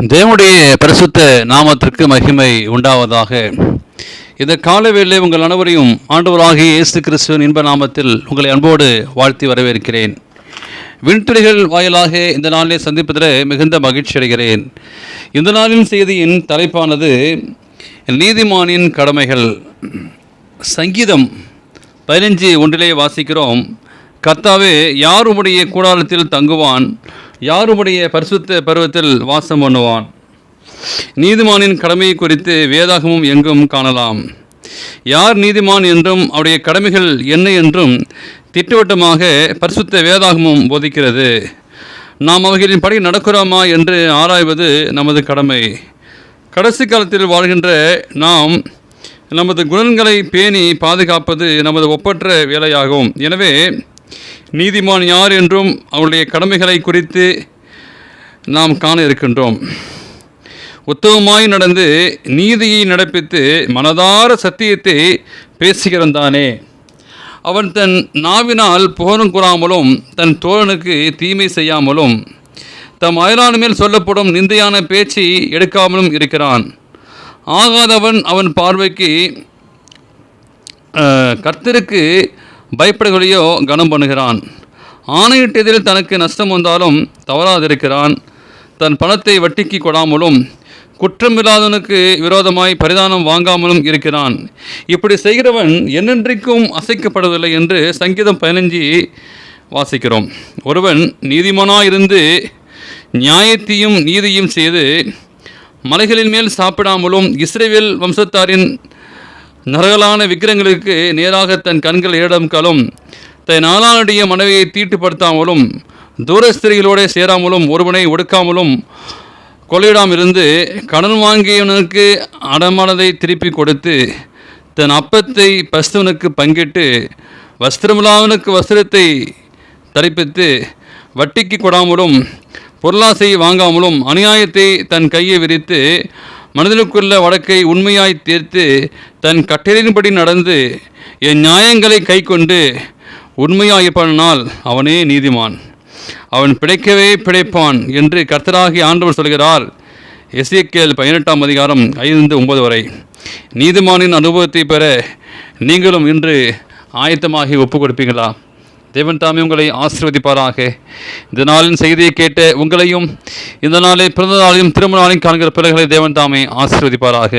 தேவனுடைய பரிசுத்த நாமத்திற்கு மகிமை உண்டாவதாக. இந்த காலவேளை உங்கள் அனைவரையும் ஆண்டவராகிய இயேசு கிறிஸ்துவின் இன்ப நாமத்தில் உங்களை அன்போடு வாழ்த்தி வரவேற்கிறேன். விண்துறைகள் வாயிலாக இந்த நாளிலே சந்திப்பதில் மிகுந்த மகிழ்ச்சி அடைகிறேன். இந்த நாளின் செய்தியின் தலைப்பானது நீதிமானின் கடமைகள். சங்கீதம் பதினஞ்சு ஒன்றிலே வாசிக்கிறோம். கர்த்தாவே யார் உடைய கூடாரத்தில் தங்குவான்? யாருடைய பரிசுத்த பருவத்தில் வாசம் பண்ணுவான்? நீதிமானின் கடமை குறித்து வேதாகமும் எங்கும் காணலாம். யார் நீதிமான் என்றும் அவருடைய கடமைகள் என்ன என்றும் திட்டவட்டமாக பரிசுத்த வேதாகமும் போதிக்கிறது. நாம் அவைகளின் படி நடக்கிறோமா என்று ஆராய்வது நமது கடமை. கடைசி காலத்தில் வாழ்கின்ற நாம் நமது குணங்களை பேணி பாதுகாப்பது நமது ஒப்பற்ற வேலையாகும். எனவே நீதிமான் யார் என்றும் அவருடைய கடமைகளை குறித்து நாம் காண இருக்கின்றோம். உத்தமமாய் நடந்து நீதியை நடப்பித்து மனதார சத்தியத்தை பேசுகிறந்தானே அவன் தன் நாவினால் புகழும் கூறாமலும் தன் தோழனுக்கு தீமை செய்யாமலும் தம் அயலான மேல் சொல்லப்படும் நிந்தையான பேச்சை எடுக்காமலும் இருக்கிறான். ஆகாதவன் அவன் பார்வைக்கு கர்த்தருக்கு பயப்படுகளையோ கனம் பண்ணுகிறான். ஆணையிட்டதில் தனக்கு நஷ்டம் வந்தாலும் தவறாதிருக்கிறான். தன் பணத்தை வட்டிக்கு கொடாமலும் குற்றமில்லாதவனுக்கு விரோதமாய் பரிதானம் வாங்காமலும் இருக்கிறான். இப்படி செய்கிறவன் என்னென்றைக்கும் அசைக்கப்படுவதில்லை என்று சங்கீதம் பதினஞ்சு வாசிக்கிறோம். ஒருவன் நீதிமானாயிருந்து நியாயத்தையும் நீதியும் செய்து மலைகளின் மேல் சாப்பிடாமலும் இஸ்ரேவேல் வம்சத்தாரின் நரகலான விக்கிரங்களுக்கு நேராக தன் கண்கள் ஏடம்காலும் தன் ஆளானுடைய மனைவியை தீட்டுப்படுத்தாமலும் தூரஸ்திரிகளோடு சேராமலும் ஒருவனை ஒடுக்காமலும் கொள்ளையிடாமல் இருந்து கடன் வாங்கியவனுக்கு அடமானதை திருப்பி கொடுத்து தன் அப்பத்தை பஸ்தவனுக்கு பங்கிட்டு வஸ்திரமில்லாதவனுக்கு வஸ்திரத்தை தரிப்பித்து வட்டிக்கு கொடாமலும் பொருளாசையை வாங்காமலும் அநியாயத்தை தன் கையை விரித்து மனதிலுக்குள்ள வழக்கை உண்மையாய் தீர்த்து தன் கட்டளையின்படி நடந்து என் நியாயங்களை கைக்கொண்டு உண்மையாயிருப்பானால் அவனே நீதிமான். அவன் பிழைக்கவே பிழைப்பான் என்று கர்த்தராகி ஆண்டவர் சொல்கிறார். எஸ்ஏகேல் பதினெட்டாம் அதிகாரம் ஐந்து ஒன்பது வரை. நீதிமானின் அனுபவத்தை பெற நீங்களும் இன்று ஆயத்தமாகி ஒப்பு கொடுப்பீங்களா தேவன் தாமே உங்களை ஆசீர்வதிப்பாராக. இந்த நாளின் செய்தியை கேட்ட உங்களையும் இந்த நாளில் பிறந்த நாளையும் திருமண நாளையும் காண்கிற பிள்ளைகளை தேவன் தாமே ஆசீர்வதிப்பாராக.